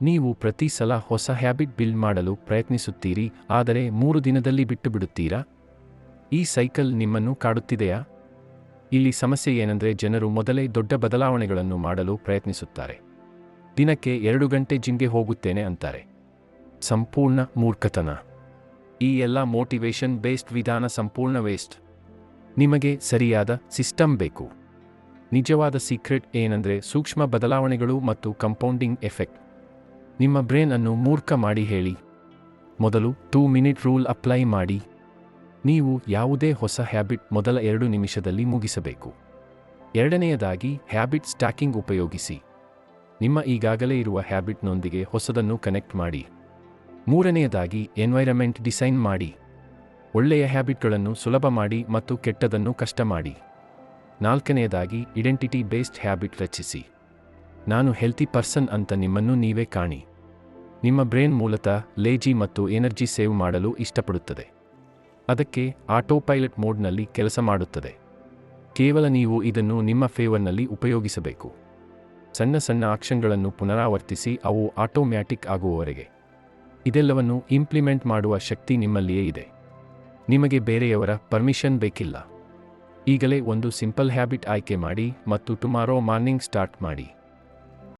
ನೀವು ಪ್ರತಿ ಸಲ ಹೊಸ ಹ್ಯಾಬಿಟ್ ಬಿಲ್ಡ್ ಮಾಡಲು ಪ್ರಯತ್ನಿಸುತ್ತೀರಿ, ಆದರೆ ಮೂರು ದಿನದಲ್ಲಿ ಬಿಟ್ಟು ಬಿಡುತ್ತೀರಾ ಈ ಸೈಕಲ್ ನಿಮ್ಮನ್ನು ಕಾಡುತ್ತಿದೆಯಾ? ಇಲ್ಲಿ ಸಮಸ್ಯೆ ಏನೆಂದರೆ ಜನರು ಮೊದಲೇ ದೊಡ್ಡ ಬದಲಾವಣೆಗಳನ್ನು ಮಾಡಲು ಪ್ರಯತ್ನಿಸುತ್ತಾರೆ. ದಿನಕ್ಕೆ ಎರಡು ಗಂಟೆ ಜಿಮ್ಗೆ ಹೋಗುತ್ತೇನೆ ಅಂತಾರೆ. ಸಂಪೂರ್ಣ ಮೂರ್ಖತನ. ಈ ಎಲ್ಲ ಮೋಟಿವೇಶನ್ ಬೇಸ್ಡ್ ವಿಧಾನ ಸಂಪೂರ್ಣ ವೇಸ್ಟ್. ನಿಮಗೆ ಸರಿಯಾದ ಸಿಸ್ಟಮ್ ಬೇಕು. ನಿಜವಾದ ಸೀಕ್ರೆಟ್ ಏನಂದರೆ ಸೂಕ್ಷ್ಮ ಬದಲಾವಣೆಗಳು ಮತ್ತು ಕಂಪೌಂಡಿಂಗ್ ಎಫೆಕ್ಟ್. ನಿಮ್ಮ ಬ್ರೇನ್ ಅನ್ನು ಮೂರ್ಖ ಮಾಡಿ ಹೇಳಿ. ಮೊದಲು ಟೂ ಮಿನಿಟ್ ರೂಲ್ ಅಪ್ಲೈ ಮಾಡಿ. ನೀವು ಯಾವುದೇ ಹೊಸ ಹ್ಯಾಬಿಟ್ ಮೊದಲ ಎರಡು ನಿಮಿಷದಲ್ಲಿ ಮುಗಿಸಬೇಕು. ಎರಡನೆಯದಾಗಿ ಹ್ಯಾಬಿಟ್ ಸ್ಟ್ಯಾಕಿಂಗ್ ಉಪಯೋಗಿಸಿ. ನಿಮ್ಮ ಈಗಾಗಲೇ ಇರುವ ಹ್ಯಾಬಿಟ್ನೊಂದಿಗೆ ಹೊಸದನ್ನು ಕನೆಕ್ಟ್ ಮಾಡಿ. ಮೂರನೆಯದಾಗಿ ಎನ್ವೈರಮೆಂಟ್ ಡಿಸೈನ್ ಮಾಡಿ. ಒಳ್ಳೆಯ ಹ್ಯಾಬಿಟ್ಗಳನ್ನು ಸುಲಭ ಮಾಡಿ ಮತ್ತು ಕೆಟ್ಟದನ್ನು ಕಷ್ಟ ಮಾಡಿ. ನಾಲ್ಕನೆಯದಾಗಿ ಐಡೆಂಟಿಟಿ ಬೇಸ್ಡ್ ಹ್ಯಾಬಿಟ್ ರಚಿಸಿ. ನಾನು ಹೆಲ್ತಿ ಪರ್ಸನ್ ಅಂತ ನಿಮ್ಮನ್ನು ನೀವೇ ಕಾಣಿ. ನಿಮ್ಮ ಬ್ರೇನ್ ಮೂಲತಃ ಲೇಜಿ ಮತ್ತು ಎನರ್ಜಿ ಸೇವ್ ಮಾಡಲು ಇಷ್ಟಪಡುತ್ತದೆ. ಅದಕ್ಕೆ ಆಟೋ ಪೈಲಟ್ ಮೋಡ್ನಲ್ಲಿ ಕೆಲಸ ಮಾಡುತ್ತದೆ. ಕೇವಲ ನೀವು ಇದನ್ನು ನಿಮ್ಮ ಫೇವರ್ನಲ್ಲಿ ಉಪಯೋಗಿಸಬೇಕು. ಸಣ್ಣ ಸಣ್ಣ ಆಕ್ಷನ್ಗಳನ್ನು ಪುನರಾವರ್ತಿಸಿ ಅವು ಆಟೋಮ್ಯಾಟಿಕ್ ಆಗುವವರೆಗೆ. ಇದೆಲ್ಲವನ್ನು ಇಂಪ್ಲಿಮೆಂಟ್ ಮಾಡುವ ಶಕ್ತಿ ನಿಮ್ಮಲ್ಲಿಯೇ ಇದೆ. ನಿಮಗೆ ಬೇರೆಯವರ ಪರ್ಮಿಷನ್ ಬೇಕಿಲ್ಲ. ಈಗಲೇ ಒಂದು ಸಿಂಪಲ್ ಹ್ಯಾಬಿಟ್ ಆಯ್ಕೆ ಮಾಡಿ ಮತ್ತು ಟುಮಾರೋ ಮಾರ್ನಿಂಗ್ ಸ್ಟಾರ್ಟ್ ಮಾಡಿ.